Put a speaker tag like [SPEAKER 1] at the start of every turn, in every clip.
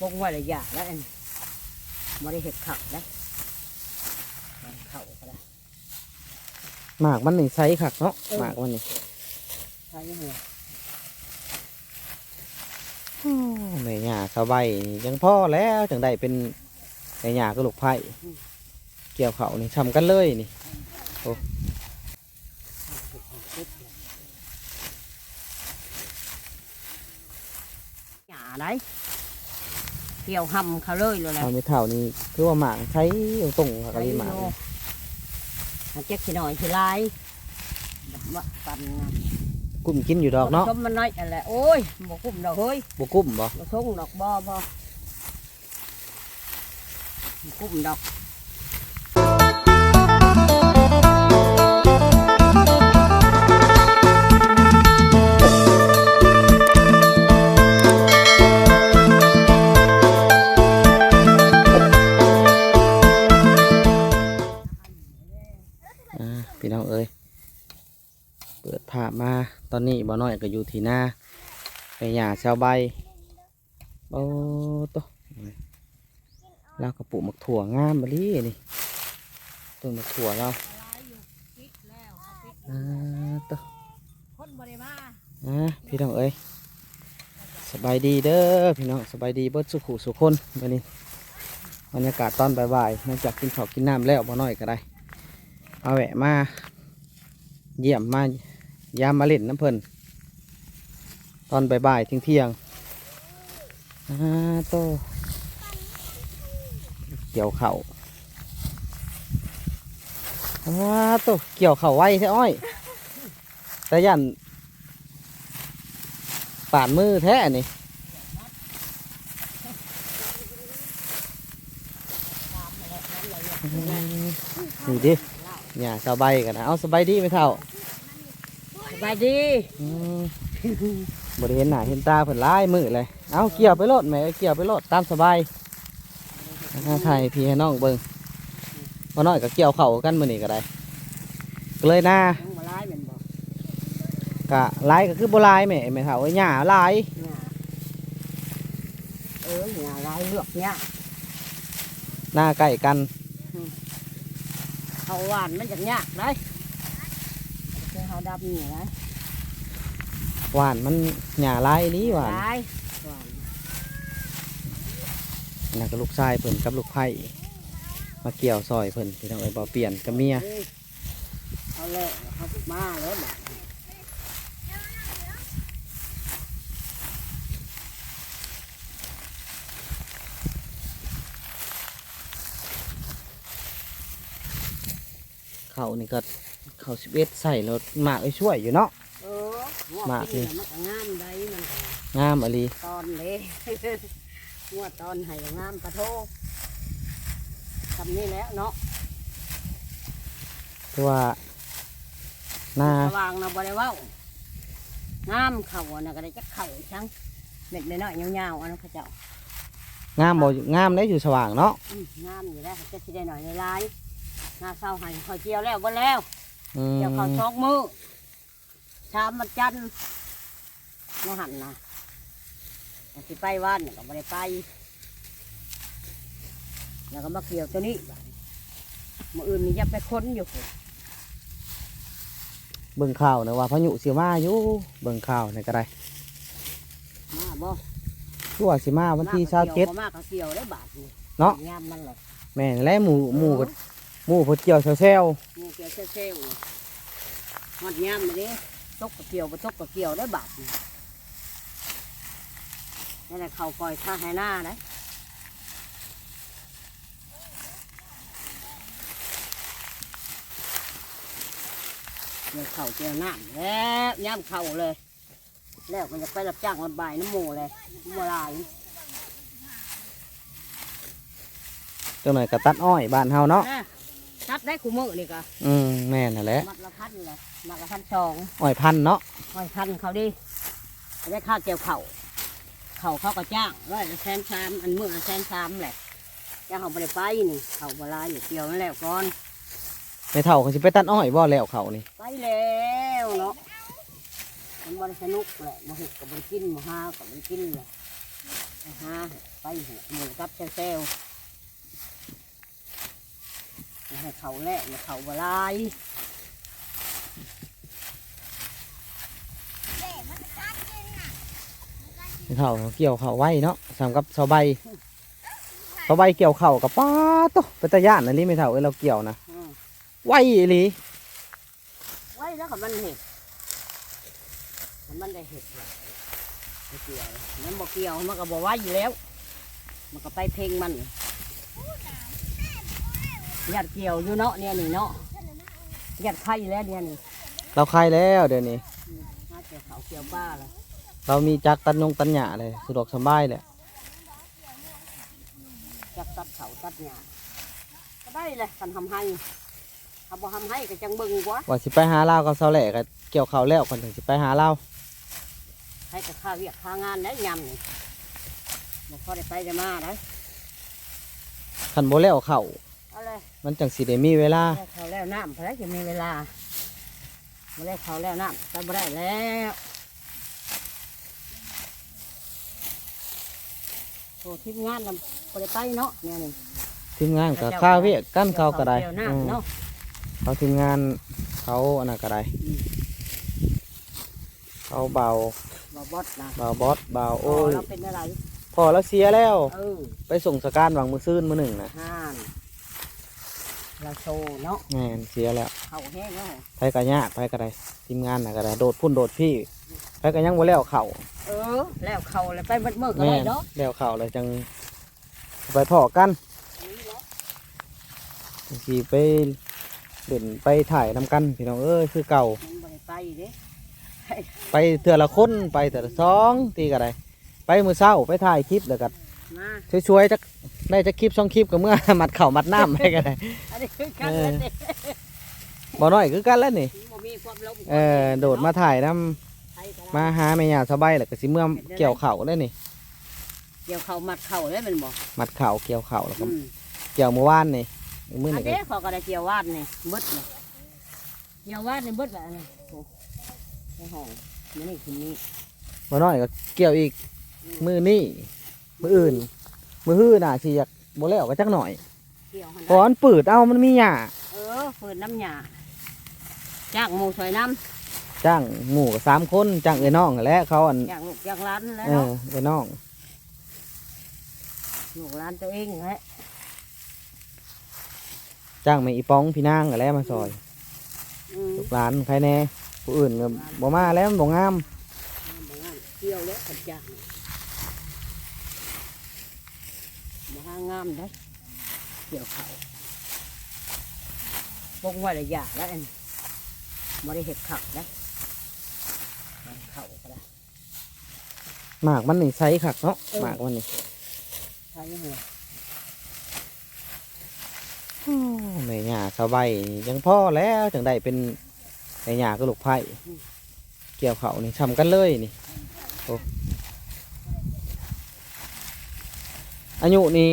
[SPEAKER 1] ปงไว้ระยะแล้วอันบ่ได้เห็ดข้าวนะมันข้าวก็ได้
[SPEAKER 2] หมากมันนี่ใสคักเนาะ
[SPEAKER 1] เออ
[SPEAKER 2] หมากมันนี่
[SPEAKER 1] ใช่ยังไง
[SPEAKER 2] อ้าวแม่หญ้าสบายนี่ยังพอแล้วจังได้เป็นแม่หญ้าก็ลูกไผ่เกี่ยวเขานี่ทำกันเลยนี่
[SPEAKER 1] หยาได้เกี่ยวหำเขาเลยเลยแหละ
[SPEAKER 2] เอาไม่เท่านี่คือว่าหมากใช้ตรงๆกับกะลีหมากนี่
[SPEAKER 1] มันเจ๊กขี้หน่อยขี้ลายแบบว่าปันนะ
[SPEAKER 2] กุ้มกินอยู่ดอกเนาะ
[SPEAKER 1] ชมมันน้อยอะไรโอ้ยบ่กุ้มดอกเฮ้ย
[SPEAKER 2] บ่กุ้มบ่
[SPEAKER 1] บ่ส่งดอกบ่บ่บ่กุ้มดอก
[SPEAKER 2] ตอนนี้บ่น้อยก็อยู่ที่หน้าไปหญ้าชาวใบโอ้ตะแล้วก็ปลูกมักถั่วงามบลีนี่ต้นมักถั่วเราอ่าโตะ
[SPEAKER 1] คนบ่ได้มา
[SPEAKER 2] อ่าพี่น้องเอ้ยสบายดีเด้อพี่น้องสบายดีเบิดสุขุสุขคนวันนี้บรรยากาศตอนบ่ายๆหลังจากกินข้าวกินน้ำแล้วบ่น้อยก็ได้เอาแหวะมาเยี่ยมมา ยามมาเล่นน้ำเพิ่นตอนบ่ายๆเที่ยงเที่ยงอ่าโตเกี่ยวเข่าวอ่าโตเกี่ยวเข่าวไวใช่อ้อยแต่ยันป่านมือแท้นี่นี่ดิหญ้าสบายกันนะเอาสบายดีไหมเท่า
[SPEAKER 1] บายดี
[SPEAKER 2] อืมบริเห็นหน้าเห็นตาเพิ่นหลายมือเลย เอาเกี่ยวไปโลดแหม่เกี่ยวไปโลดตามสบายถ้าไทยพี่ให้น้องเบิ่งว่าน้อยก็เกี่ยวเข่ากันมือนี่ก็ได้ก็เลยหน้า
[SPEAKER 1] ยังบ่ร้ายแม่นบ่
[SPEAKER 2] ก็หลายก็คือบ่หลายแหม่แม่เท่าเอ้ยหญ้าหลาย
[SPEAKER 1] เนี่ยเออเนี่ยร้ายเลือกเนี่ย
[SPEAKER 2] หน้าใกล้กัน
[SPEAKER 1] เขาหวานมันจะยากได้คือเขา ดำนี่นะ
[SPEAKER 2] หวานมันหญ้าหลายอีหลีหวาน
[SPEAKER 1] ร้ายหวาน
[SPEAKER 2] นั่นก็ลูกชายเพิ่นกับลูกไผ่มาเกี่ยวซอยเพิ่นพี่น้องเอ้ยบ่เปลี่ยนกับเมีย
[SPEAKER 1] เอาเลยเขามาแล้วแบบ
[SPEAKER 2] เขานี่ก็ เขาสิบเอ็ดใส่รถหมากไอ้ช่วยอยู่เนาะ
[SPEAKER 1] เออหัว
[SPEAKER 2] มาก
[SPEAKER 1] ปี
[SPEAKER 2] นี่
[SPEAKER 1] น่ะมันก็งามได้มันก็
[SPEAKER 2] งามอลี
[SPEAKER 1] ตอนเลย หัวตอนให้ก็งามกระโททำนี่แล้วเนาะ
[SPEAKER 2] คือว่าหน้า
[SPEAKER 1] สว่างนะบ่ได้เว้างามเข่าน่ะก็ได้จักเข่าชังเล็กน้อยๆยาวๆอันนั้นเขาเจ้างา
[SPEAKER 2] มบ่งามได้อยู่สว่างเนาะ
[SPEAKER 1] อืมงามอยู่แล้วจะสิได้หน่อยในลายหน้าเศร้าให้คอยเกี่ยวแล้วบ่แล้ว
[SPEAKER 2] อืม
[SPEAKER 1] เกี่ยวเขาสองมือชามมันจันทร์มาหันนะแต่สิไปว่านก็บ่ได้ไป แล้วก็มาเกี่ยวตัวนี้บัดนี้มื่ออื่นนี่อยับไปค้นอยู่พุ่น
[SPEAKER 2] เบิ่งข่าวนะว่าพายุสิมาอยู่เบิ่งข่าวนี่ก็ได้
[SPEAKER 1] มาบ่
[SPEAKER 2] คือว่าสิมาวันที่
[SPEAKER 1] มากก็
[SPEAKER 2] เจ็ด
[SPEAKER 1] กี่ยวบ่มากก็เกี่ยวได้บาทนี่
[SPEAKER 2] เนาะ
[SPEAKER 1] ยามมันเลย
[SPEAKER 2] แม่นและหมู่หมู่ก็หมู่เพิ่นเกี่ยวแซว
[SPEAKER 1] งู เกี่ยวเซลล์หอดยามมาดิตกก็เกี่ยวบ่ตกก็เกี่ยวได้บาทนี่นี่นแหละเขาคอยท่าให้หน้าได้เกี่ยวเข่าเกี่ยวน้ำแล้วย่ำเข่าเลย แล้วมันจะไปรับจ้างรับบ่ายน้ำหมูเลยหมูลาย
[SPEAKER 2] ๆจังหน่อยก็ตัดอ้อยบ้านเฮาเนาะ
[SPEAKER 1] อะตัดได้คู่มือนี่ก็
[SPEAKER 2] อืมแม่นนั่นแหละ
[SPEAKER 1] มัดละพันเลยมัดละพันสอง
[SPEAKER 2] อ้อยพันธุ์เนาะ
[SPEAKER 1] คอยพันเขาดิได้ค่าเกี่ยวเข่าเข่าเขาก็จ้างร้อยละแสนสามอันมือละแสนสามแหละจ้างเขาไปไปนี่เข่าเวลาอยู่เกี่ยวนั่นแหละก่อน
[SPEAKER 2] ในเท่าก็สิไปตัดอ้อยบ่แล้วเขานี่
[SPEAKER 1] ไปแล้วเนาะมันบริสนุกแหละมาเห็ดกับบริกินมาหากับบริกินแหละไปหาไปหัวหมูกับเซลล์ ให้เขาแหละอย่าเขาบลาย
[SPEAKER 2] ไม่เท่าเกี่ยวเข่าไว้เนาะสำกับเสาใบเสาใบเกี่ยวเข่ากับป้าโตเป็นตะย่านอันนี้ไม่เท่าเอ้ยเราเกี่ยวนะ
[SPEAKER 1] อืม
[SPEAKER 2] ไว้อีหลี
[SPEAKER 1] ไว้แล้วกับมันเห็ดถ้ามันได้เห็ดเลยไม่เกี่ยวมันบอกเกี่ยวมันก็บอกไว้อยู่แล้ว มันก็ไปเพลงมัน หยัดเกี่ยวอยู่เนาะเนี่ยนี่เนาะหยัดไข่แล้วเนี่ยนี่
[SPEAKER 2] เราคลายแล้วเดี๋ยวนี้
[SPEAKER 1] น่าเกี่ยวเขาเกี่ยวบ้าเลย
[SPEAKER 2] เรามีจักรตันยงตันหยาเลยสะดวกสบายแหละ
[SPEAKER 1] จักตัดเขาตัดหญ้าก็ได้เลยกันทำให้ถ้าบ่ทำให้ก็จังเบิ่งกว่า
[SPEAKER 2] ว่าสิไปหาเรากับเสาแหล่ก็เกี่ยวเข่าแล้วคนถึงสิไปหาเรา
[SPEAKER 1] ให้กับข้าวเวียกข้างานได้ยำนี่บ่พอได้ไปได้มาได้
[SPEAKER 2] คันโบแล้วเข่า
[SPEAKER 1] เอาเลย
[SPEAKER 2] มันจังสิได้มีเวลา
[SPEAKER 1] ได้เขาแล้วน้ำเพราะจะมีเวลาไม่ได้เขาแล้วน้ำก็บ่ได้แล้วโอ้ทีมงานนำบ่ได้ไปเนาะเนี่ยนี่
[SPEAKER 2] ทีมงานกับข้าวเวียกกั้นเขาก็ได้
[SPEAKER 1] เยว
[SPEAKER 2] อืม
[SPEAKER 1] น้ำเนาะ
[SPEAKER 2] เขาทีมงานเขาอันนั้นก็ได้
[SPEAKER 1] อืม
[SPEAKER 2] เขาเบา
[SPEAKER 1] บ่บดนะ
[SPEAKER 2] เบาบอสเบาโอ้ย
[SPEAKER 1] เราเป็นอะไร
[SPEAKER 2] พอแล้วเสียแล้ว
[SPEAKER 1] เออ
[SPEAKER 2] ไปส่งสการวางมือซื่นมือหนึ่งนะ
[SPEAKER 1] ห้าน เราโชว์เนาะ
[SPEAKER 2] แม่นเสียแล้ว
[SPEAKER 1] เขาแห้งแล้ว
[SPEAKER 2] ไปกระยากไปกระไดทีมงานน่ะกระไดโดดพุ่นโดดพี่ไปกระยังบ่แล้วเข่า
[SPEAKER 1] เออ แล้วเขาเลยไปมัดมือกัน
[SPEAKER 2] แม่
[SPEAKER 1] เลย
[SPEAKER 2] น
[SPEAKER 1] เนาะ
[SPEAKER 2] แล้วเข่าเลยจังไปพอกันสีไปเด่นไปถ่ายนำกันพี่น้องเอ้ยคือเก่า
[SPEAKER 1] มันบ่ได้ไปเด้
[SPEAKER 2] ไปเถื่อละคนไปแต่ละสองตีกระไดไปมือเศร้าไปถ่ายคลิปแล้วก็
[SPEAKER 1] มา
[SPEAKER 2] ช่วยๆจักได้จักคลิปช่องคลิปก็เมื่อ มัดเข่ามัดน้ำไปกันได้
[SPEAKER 1] อันนี้คือกันเลยเด้
[SPEAKER 2] บ่น้อยคือกันแล้วนี่
[SPEAKER 1] บ่มีความลบ
[SPEAKER 2] เออโดดมาถ่ายน้
[SPEAKER 1] ไปก็ำ
[SPEAKER 2] มาหาแม่ยาสบายแล้วก็สิเมื่อเกี่ยวเข่าแล้วนี่
[SPEAKER 1] เกี่ยวเขามัดเข่าเลยแมันบ่
[SPEAKER 2] มัดเข่าเกี่ยวเข่าแล้วก็
[SPEAKER 1] อืม
[SPEAKER 2] เกี่ยวเมื่อวานนี่มื้อ
[SPEAKER 1] อัน
[SPEAKER 2] นี่ก็
[SPEAKER 1] นี้เขาก็ได้เกี่ยววาดนี่เบิดเลยเกี่ยววาดนี่เบิดละอันนี้โอ้ในห้องนี่นี่คืนนี้
[SPEAKER 2] บ่น้อยก็เกี่ยวอีกมือนี่ มืออื่น มือฮื้อน่ะสิอยากบ่แล้วก็จักหน่อย
[SPEAKER 1] เกี่ยวหัน
[SPEAKER 2] เพราะมันปืดเอามันมีหญ้า
[SPEAKER 1] เออเปิดน้ำหยาจ้างหมูสวยน้
[SPEAKER 2] จ้างหมู่ก็สามคนจ้างเอ้ยน้องนั่นแหละเขาอันำ
[SPEAKER 1] จ้างลูกจ้างร้านแล้ว
[SPEAKER 2] เอ
[SPEAKER 1] เนาะ
[SPEAKER 2] อเอ้ยน้อง
[SPEAKER 1] ลูกร้านตัวเองแหละ
[SPEAKER 2] จ้างแม่อีป้องพี่นางนั่นแหละมาซอย
[SPEAKER 1] อืม
[SPEAKER 2] ลูกหลานใครแน่ผู้อื่นก็บ่มาแล้วมันบ่งาม
[SPEAKER 1] บ่งานเกี่ยวแล้วขันจ้างบ่ห้างงามได้อเกี่ยวเขาปงไว้ระยะแล้วอันไม่ได้เห็ดขักนะเขาก็ได้
[SPEAKER 2] หมากมันนี่ใช้คักเนาะหมากมันนี่
[SPEAKER 1] ใช่ไหม
[SPEAKER 2] โอ้แม่หญ้าสบายนี่ยังพ่อแล้วจังได้เป็นแม่หญ้าก็ลูกไผ่เกี่ยวเขานี่ทำกันเลยนี่โอ้ อายุนี่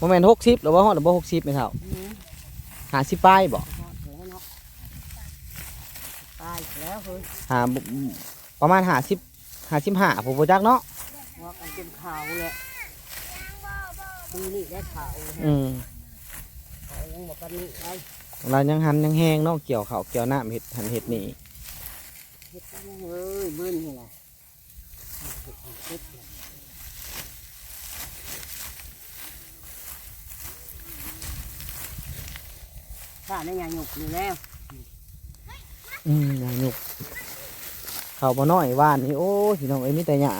[SPEAKER 2] ประมาณหกสิบหรือว่าฮอดหรือว่าหกสิบไม่เท่า
[SPEAKER 1] อืม
[SPEAKER 2] หาสิบปลายบ่
[SPEAKER 1] ทอดแล้วเนาะตายแล้วเฮ้ย
[SPEAKER 2] หาบ่ประมาณหาสิบหาสิบห้าผมบ่จักเนาะ
[SPEAKER 1] ว่ากันเป็นขาวเลยปีนี้ได้ขาว
[SPEAKER 2] อืม
[SPEAKER 1] ขาวยังบอกกันนี่ไอ้
[SPEAKER 2] เรายังหันยังแห้งเนาะเกี่ยวเขาวเกี่ยวน้ำเห็ดหันเห็ดนี่
[SPEAKER 1] เฮ็ดกันเฮ้ยมึนนี่แหละเฮ็ด เลยข้าในยาหยุกอยู่แล้ว
[SPEAKER 2] อืมยาหยุกเขาบ่น้อยว่านนี่โอ้ยพี่น้องเอ้ยมีแต่หญ้า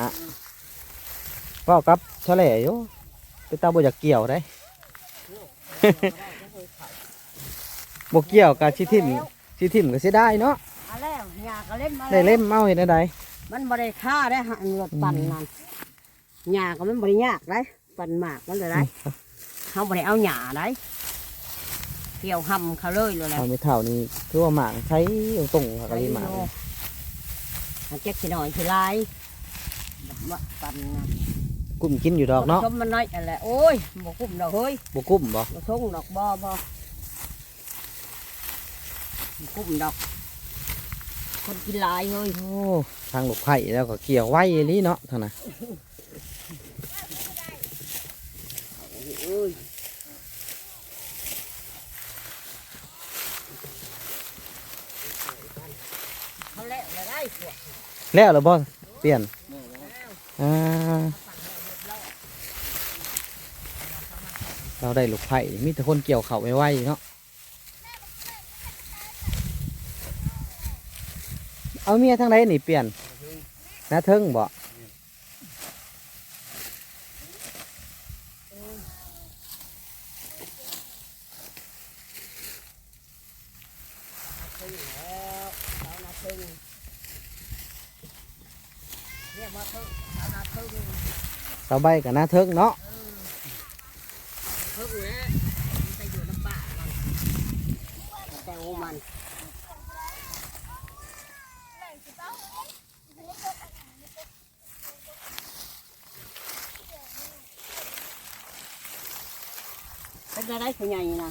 [SPEAKER 2] เว้ากับเฉลยอยู่ไปตาบ่อยากเกี่ยวได้ บ่เกี่ยวกับสิทิ่มสิทิ่มก็สิได้เนาะ
[SPEAKER 1] เอาแล้วยาก็เล่นมา
[SPEAKER 2] ได้เล่มเอาเห็นได้
[SPEAKER 1] มันบริค่าได้หันรถปั่นนั่นหญ้าก็มันบริยากได้ปั่นหมากมันเลยได้เขาบริเอาหญ้าได้ เกี่ยวหำเขาเลยเลยแหละ
[SPEAKER 2] เอาไม่เท่านี้คือว่าหมากใช้เอาตรงกับกะลีหมากนี่
[SPEAKER 1] มันเจ๊กสิหน่อยสิลายมาปั่นนะ
[SPEAKER 2] กุ้มกินอยู่ดอกเนาะ
[SPEAKER 1] ชมมันน้อยอะไรโอ้ยบ่กุ้มดอกเฮ้ย
[SPEAKER 2] บ่กุ้มบ่
[SPEAKER 1] บ่ทงดอกบ่บ่บ่กุ้มดอก คนกินหลายเฮ้ย
[SPEAKER 2] โอ้ทางลูกไผ่แล้วก็เกี่ยวไว้อีหลีเนาะเท่านั้น แล้วเหรอบ่เปลี่ยนอ่าเราได้ลูกไผ่มีแต่คนเกี่ยวเขาไว้ไว้เนาะเอาเมียทางไหนนี่เปลี่ยนนาเทิงบ่
[SPEAKER 1] ถึงแล้วสาวนาถึงเรียกว่าถึงสาวนาถึง
[SPEAKER 2] สาวใบกับนาเทิงเนาะ
[SPEAKER 1] ถึงแล้วมันไปอยู่น้ำป่ามันแต่โอมันเป็นอะไรผู้ใหญ่นะ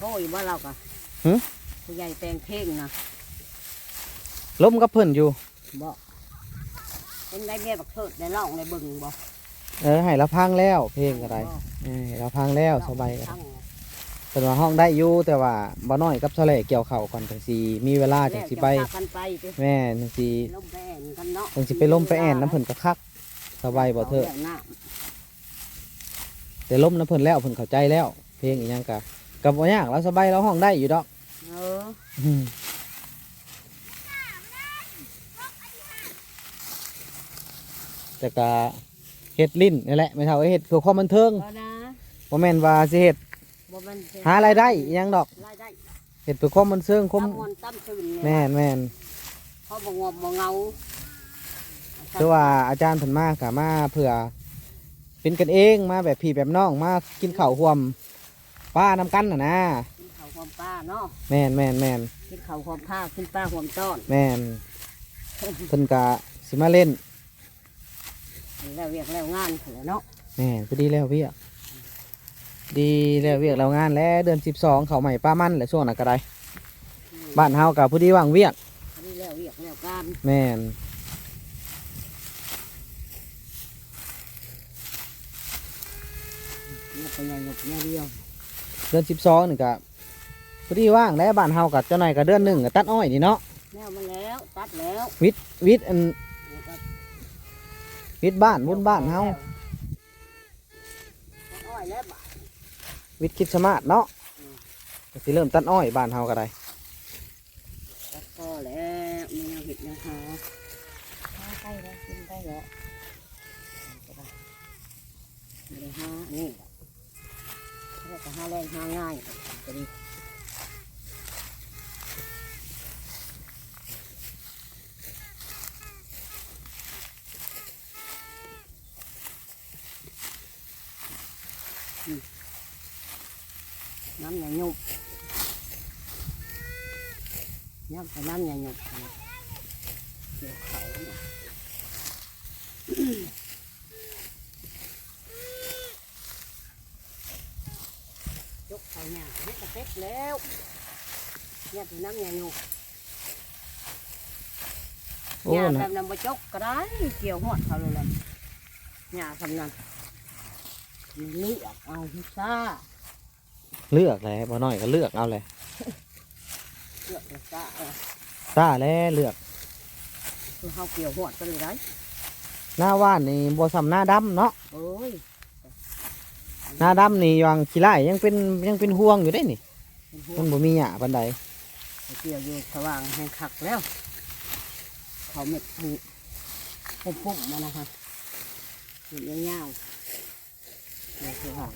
[SPEAKER 1] โอ้ยว่าเรากะผู้ใหญ่แต่งเพลงนะ
[SPEAKER 2] ล้มกับเพิ่นอยู่
[SPEAKER 1] บอก เป็นได้แม่บักเทิดได้ร้องได้เบิ่งบ่
[SPEAKER 2] เออให้เราพังแล้ว เพลงอะไรเออให้เราพังแล้วสบายกันเป็นว่าห้องได้อยู่แต่ว่าบ่น้อยกับเสลเกี่ยวเข่าวก่อนจังสีมีเวลาจังสิไป
[SPEAKER 1] แล้วจะพากันไปไป
[SPEAKER 2] แม่จังสี
[SPEAKER 1] ล่มไปแอนกันเนาะ
[SPEAKER 2] จังสิไปล้มไปแอนน้ำเพิ่นก็คักสบายบ่เถอะา
[SPEAKER 1] น้
[SPEAKER 2] แต่ล้มน้ำเพิ่นแล้วเพิ่นเข้าใจแล้ว เพลงอีหยังกะกับบ่ยากเราสบายเราห้องได้อยู่ดอกำ
[SPEAKER 1] เออ
[SPEAKER 2] อืม แต่กะเฮ็ดลิ้นนี่แหละไม่เท่าเฮ็ดเพื่อความบันเทิง
[SPEAKER 1] ก็นะ
[SPEAKER 2] บ่แม่นว่าสิเฮ็ด
[SPEAKER 1] บ่มันสิ
[SPEAKER 2] หารายได้อีหยังดอก
[SPEAKER 1] รายได้
[SPEAKER 2] เฮ็ดเพื่อความบันเทิงความ
[SPEAKER 1] ตั้มวนตั้มตื่นเนี่ย
[SPEAKER 2] แม่นแม่น
[SPEAKER 1] เขาบ่งอมบ่เงา
[SPEAKER 2] คือว่าอาจารย์เพิ่นมากะมาเพื่อเป็นกันเองมาแบบพี่แบบน้องมากินข้าวร่วมป้านำกันน่ะนะ
[SPEAKER 1] กินข้าวความป้าเนาะ
[SPEAKER 2] แม่นแม่นแม่น
[SPEAKER 1] กินข้าวความผ้ากินป้าความต้อน
[SPEAKER 2] แม่นเพิ่นกะสิมาเล่น
[SPEAKER 1] แล้วเรียกแล้วงานเขาแหล้วเนาะ
[SPEAKER 2] แม่นพอดีแล้วเวียกดีแล้วเวียกแล้วงานแล้วเดือนสิบสองเขาใหม่ป้ามันแหละช่วงนั้นก็ได้บ้านเฮากับพอดีว่างเวียก
[SPEAKER 1] อันนี้แล้วเรียกแล้วการ
[SPEAKER 2] แม่น
[SPEAKER 1] แล้วก็ยังหยกแม่เดียว
[SPEAKER 2] เดือนสิบสองนี่ก็พอดีว่างแล้วบ้านเฮากับเจ้าหน่อยก็เดือนหนึ่งก็ตัดอ้อยนี่เนาะ
[SPEAKER 1] แล้วมาแล้วตัดแล้ว
[SPEAKER 2] วิทย์วิทย์อัน
[SPEAKER 1] แล้วก็
[SPEAKER 2] วิทย์บ้านบุญบ้านเฮา
[SPEAKER 1] อ้อยแล้วบาด
[SPEAKER 2] วิทย์คิดสมาร์ทเนาะก็สิเริ่มตัดอ้อยบ้านเฮาก็ได้
[SPEAKER 1] แล้วก็แล้วมีแนวเห็ดนะคะใกล้แล้วกินได้แล้วไม่ได้ห้านี่แล้วก็ห้าแรงห้าง่ายก็ดีน้ำใหญ่ยุบยับไปน้ำใหญ่ยุบเกี่ยวเขาเนี่ย ยกเขาเนี่ยนี่กระเต็กแล้ว เนี่ยถึงน้ำเนี่ยอยู่
[SPEAKER 2] โอ้
[SPEAKER 1] เนี่ย
[SPEAKER 2] นะ
[SPEAKER 1] ทำน้ำบะจกก็ได้เกี่ยวหอดเขาเลยแหละเนี่ยทำนั้นมันเลือกเอาพิซซ่า
[SPEAKER 2] เลือกเลยบ่น้อยก็เลือกเอาเลย
[SPEAKER 1] เลือกพิซซ่าเออ
[SPEAKER 2] ตาแล้วเลือก
[SPEAKER 1] คือเขาเกี่ยวหอดก็เลยได้
[SPEAKER 2] หน้าว่านนี่บ่ซ้ำหน้าดำเนาะ
[SPEAKER 1] โอ้ย
[SPEAKER 2] หน้าดำนี่ยังขี้ไล่ยังเป็นยังเป็นห่วงอยู่ได้นี่
[SPEAKER 1] เป็นหัว
[SPEAKER 2] มันบ่มีหญ้าปานใด
[SPEAKER 1] เกี่ยวอยู่สว่างแห่งคักแล้ว เขาเม็ดหูปุ่มๆมานะคะเห็นยาวๆเนี่ยสว่าง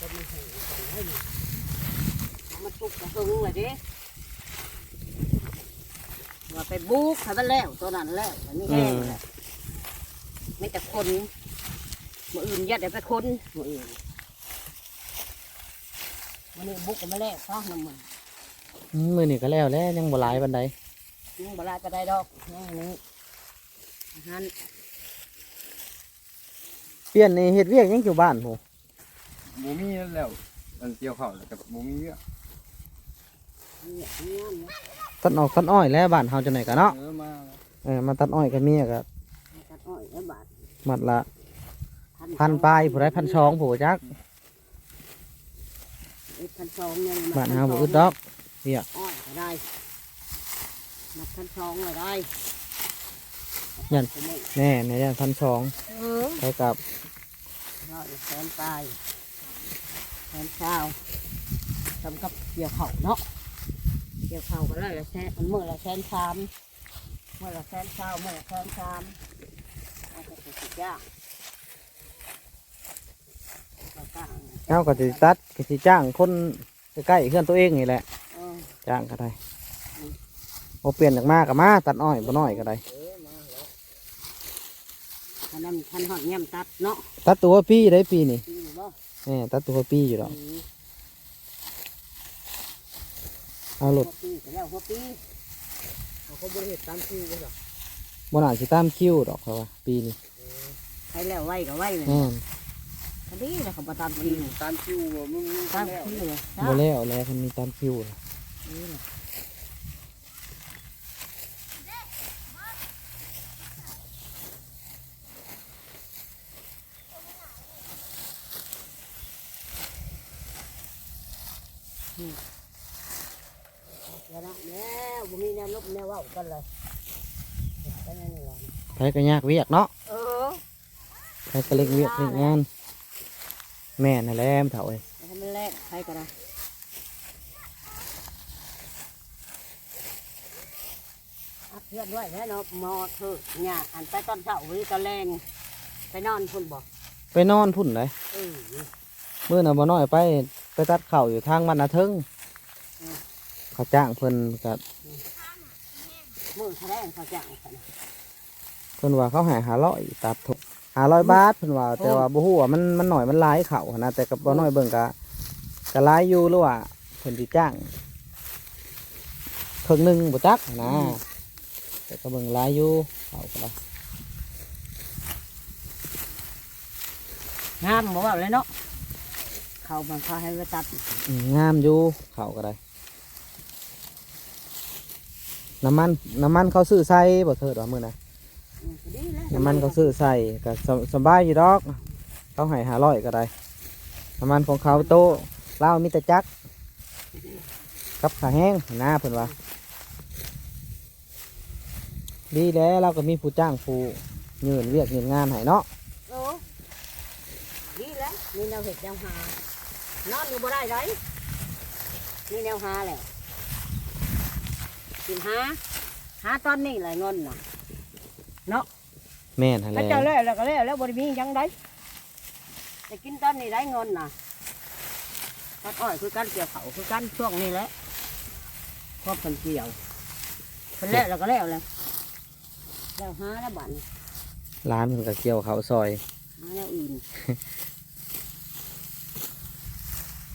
[SPEAKER 1] ก็มีแห่งก่อนให้นี่มัน ตุกกระหึงเลยดิว่าไปบุกให้มันแล้วตัวนั้นแล้วมันไม่แห้งแล้วไม่แต่คนมืออื่นยัดเดี๋ยวไปคนมืออื่นวันนี้บุกกันมาแล้วฟ้าน้ำมัน
[SPEAKER 2] อืมมือนี่ก็แล้วแล้วยังบ่หลายปานใด
[SPEAKER 1] ยังบลายก็ได้ดอกนี่นี่อาหาร
[SPEAKER 2] เปลี่ยนนี่เฮ็ดเวียกยังอยู่บ้านโห
[SPEAKER 3] บ่มีแล้วมันเกี่ยวข้าวแล้วกับบ่มีเยอะ
[SPEAKER 1] เนี่ยเนี่ยนะ
[SPEAKER 2] ตัดออกตัดอ้อยแล้วบ้านเฮาจังไหนกันเนาะ
[SPEAKER 3] เออมา
[SPEAKER 2] เออมาตัดอ้อยกับเมียก็
[SPEAKER 1] ตัดอ้อยแล้วบาท
[SPEAKER 2] มัดละพันปลายผู้ใดพันสองผู้จัก
[SPEAKER 1] เอ็ดพันสองเนี่ย
[SPEAKER 2] บ้านเฮาบ่อึดดอก
[SPEAKER 1] อ้อยก็ได้นับพันสองก็ได้
[SPEAKER 2] ยันแน่ในยันพันสอง
[SPEAKER 1] เออ
[SPEAKER 2] เท่ากับ
[SPEAKER 1] ร้อยแสนปลายแสนเช้าทำกับเกี่ยวเข่าเนาะ เกี่ยวเข่าก็ได้ละแสนเมื่อละแสนสามเมื่อละแสนเช้าเมื่อละแสนสามเอาไปสิบย่างเอาตั้ง
[SPEAKER 2] เฮาก็สิตัดก็สิจ้างคนใกล้ๆเพื่อนตัวเองนี่แหละ
[SPEAKER 1] เออ
[SPEAKER 2] จ้างก็ได้บ่เปลี่ยนจากมาก็มาตัดอ้อยบ่น้อยก็ได้
[SPEAKER 1] ท่านนั้นท่านหอดเงี้ยมตัดเนาะ
[SPEAKER 2] ตัดตัวปีได้ปีนี่
[SPEAKER 1] ปีนี้บ่
[SPEAKER 2] แหมตัดตัวปีอยู่ดอก
[SPEAKER 1] อืม
[SPEAKER 2] เอาหลด
[SPEAKER 1] หัวปีก็แล้วหัวปีเขาก็บริเหตุตามคิวก็หรอก
[SPEAKER 2] บ่น่าสิตามคิวดอกเขาว่าปีนี้
[SPEAKER 1] ใครแล้วไหวก็ไหวเลย
[SPEAKER 2] แม่น
[SPEAKER 1] พอดีแล้วเขามาตาม
[SPEAKER 3] มัน
[SPEAKER 1] คิว
[SPEAKER 3] ตามคิวบ่มึงมึง
[SPEAKER 1] ตาม
[SPEAKER 3] แล้ว
[SPEAKER 1] คิวเลย
[SPEAKER 2] บ่แล้วแล้วมันมีตามคิวน่ะ
[SPEAKER 1] นี่แหละอืมเอาละแล้วบ่มี แนวลบแนวเว้ากันเลยไปนั่นนี่แหละ
[SPEAKER 2] ไผก็ยากเวียกเนาะ
[SPEAKER 1] เออ
[SPEAKER 2] ไผก็เล็กเวียกเล็กงาน แม่นั่นแหละเฒ่าเอ้ย
[SPEAKER 1] แล้วให้มันแลกใครก็ได้อัดเพื่อนด้วยแท้เนาะมอเถอะเนี่ยอันไปตอนเช้าหรือตอนแรงไปนอนพุ่นบอก
[SPEAKER 2] ไปนอนพุ่นเลย
[SPEAKER 1] เออ
[SPEAKER 2] มื้อน่ะบ่น้อยไปไปตัดข้าวอยู่ทางบ้านนาเทิง
[SPEAKER 1] อืม
[SPEAKER 2] เขาจ้างเพิ่นก็
[SPEAKER 1] มือแสดงเขาจ้างเขานะ
[SPEAKER 2] เพิ่นว่าเขาให้500ตัดทุก500บาทเพิ่นว่าแต่ว่าบ่ฮู้ว่ามันมันน้อยมันหลายข้าวหั้นนะแต่ก็บ่น้อยเบิ่งก็ก็หลายอยู่หรือว่าเพิ่นสิจ้างครึ่งหนึงบ่จักหั้นนะแต่ก็เบิ่งหลายอยู่ข้าวก็ได้
[SPEAKER 1] งามบอกว่าเลยเนาะเขามันพาให้ไปตัด
[SPEAKER 2] อืมงามอยู่ข้าวก็ได้ น้ำมันน้ำมันเขาซื้อใส่บ่เถิดว่ามื้อน่ะ
[SPEAKER 1] อืมดีแล้ว
[SPEAKER 2] น้ำมันเขาซื้อใส่ก็สสบายอยู่ดอก เขาให้หาร้อยก็ได้น้ำมันของเขาโตเล่าวมีแต่จักกับขาแห้งหน้าเพิ่นว่าดีแล้วเราก็มีผู้จ้างผู้ยืนเวียกยืนงานให้เนาะ
[SPEAKER 1] เออดีแล้วมีแนวเห็ดแนวหานอนอยู่บ่ได้ไรมีแนวหาแหละ กินหาหาตอนนี้แหละเงินน่ะ
[SPEAKER 2] แม่นหั่นแห
[SPEAKER 1] ถ้า
[SPEAKER 2] ละ
[SPEAKER 1] เจ้าแล้วแล้วก็แล้วแล้วบริมีหยังได้จะกินตอนนี้ได้เงินน่ะตัดอ้อยคือการเกี่ยวเขาคือการช่วงนี้แหละครอบคนเกี่ยวคนแล้วแล้วก็แล้วเลยแล้วหาแล้วบัดน
[SPEAKER 2] ร้านเพิ่นก็เกี่ยวเขาวซอย
[SPEAKER 1] หาแล้วอื่น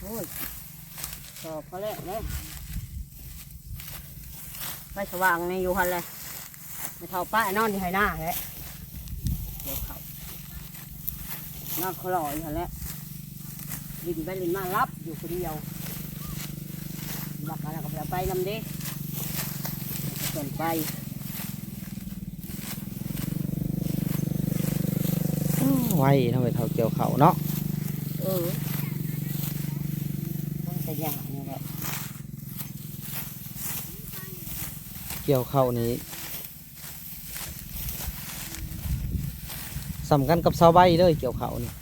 [SPEAKER 1] โอ้ยสอบเขาแล้วเลย ไปสว่างในอยู่หันเลยไปเท่าป้านอนที่ไหหน้าแหละเกี่ยวเขานอนเขาลอยหันแหล้วลินไปลินมารับอยู่คนเดียวบักอะไรก็ไปไปนำเด้ส่วนไป
[SPEAKER 2] ไว้ทำไมเท่าเกี่ยวเขาวเนาะ
[SPEAKER 1] เออต้องแต่อย่างนี้แหละ
[SPEAKER 2] เกี่ยวเขาวนี้สำคัญกับเสาใบเลยเกี่ยวเขาวนี่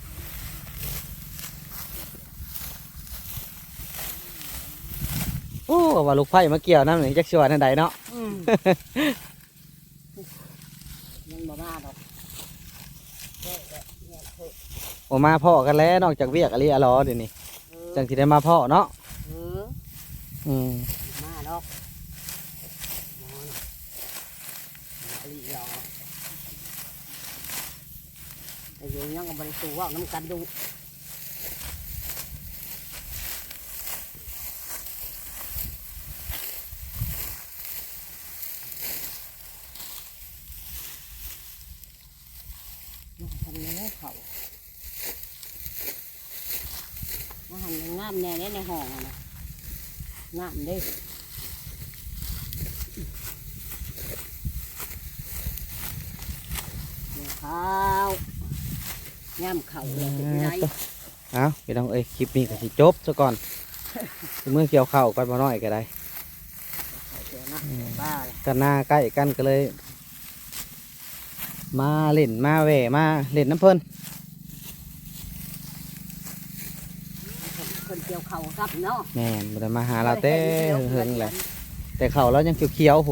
[SPEAKER 2] โอ้ว่าลูกไผ่มาเกี่ยวน้ำหนึ่งจักชวนนั่นใดเนาะ
[SPEAKER 1] อืมมันบ่มาดอกเด้อเด้อเนี่ยเถอะ
[SPEAKER 2] โอมาพ่อกันแล้วนอกจากเวียกอะไรอะลอเดี๋ยวนี้
[SPEAKER 1] เออ
[SPEAKER 2] จังสิได้มาพ่อเนาะ
[SPEAKER 1] เออ
[SPEAKER 2] อืม
[SPEAKER 1] มาดอกมาน่ะมาอีหยอแต่อยู่ยังกับบริสุทธิ์ ว่าน้ำกันดูมันทำยังไงเขามาหันงามแน่ในห้องนะงามเด้ ข้าว ย่ำเข่าเลยเป็นไง
[SPEAKER 2] เอาพี่น้องเอ้ยคลิปนี้ก็สิจบซะก่อนสิเมื่อเกี่ยวข้าวก่อนบ่น้อยก็ได้
[SPEAKER 1] เดี๋ยวนะบ้าเลย
[SPEAKER 2] กันหน้าใกล้กันก็เลย มาเล่นมาแหวมาเล่นน้ำเพิ่น
[SPEAKER 1] คนเกี่ยวเข่ากับเนาะ
[SPEAKER 2] แม่นบ่ได้มาหาเราแต่เฮิงๆเลยแต่เขาเรายังเขียวๆโห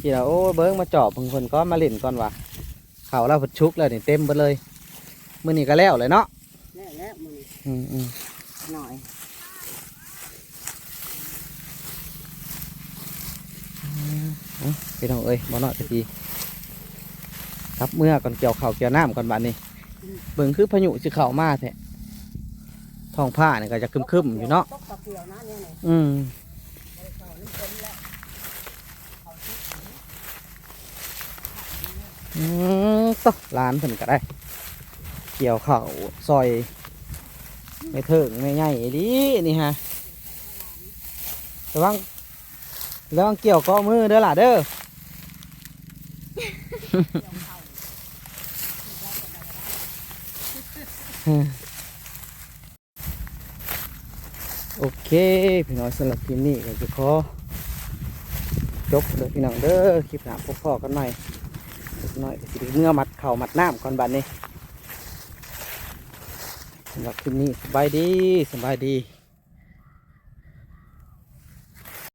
[SPEAKER 2] ที่เราโอ้เบิ้งมาจอบเพิ่นเพิ่นก็มาเล่นก่อนว่ะเขาเราเพิ่นชุกแล้วนี่เต็มไปเลย มื้อนี้ก็แล้วเลยเนาะ
[SPEAKER 1] แล้วแล้วมึง
[SPEAKER 2] อืมอืม
[SPEAKER 1] หน่อย
[SPEAKER 2] เอาพี่น้องเอ้ยบ่น้อยตะกี้ครับเมื่อก่อนเกี่ยวข้าวเกี่ยวน้ำก่อนบัดนี้เบิ่งคือพายุสิเข้ามาแท้ท้องผ้านี่ก็จะครึมๆอยู่เนาะ
[SPEAKER 1] ตกตะเกียวนะเนี่ยเนี่ย
[SPEAKER 2] อืม
[SPEAKER 1] เขาน้ำคนแล้ว
[SPEAKER 2] อืมตกร้านเพิ่นก็ได้ เกี่ยวเข้าซอยไม่เถิงไม่ใหญ่ดีนี่ฮะระวังระวังเกี่ยวก้อมือเด้อล่ะเด้อโอเค พี่น้องสำหรับคลิปนี้ก็จะขอจบเลยพี่น้องเด้อคลิปหน้าพบพ่อกันใหม่เล็กน้อยสิเมื่อมัดเข่ามัดน้ำก่อนบัดนี้ หรับคลิปนี้สบายดีสบายดี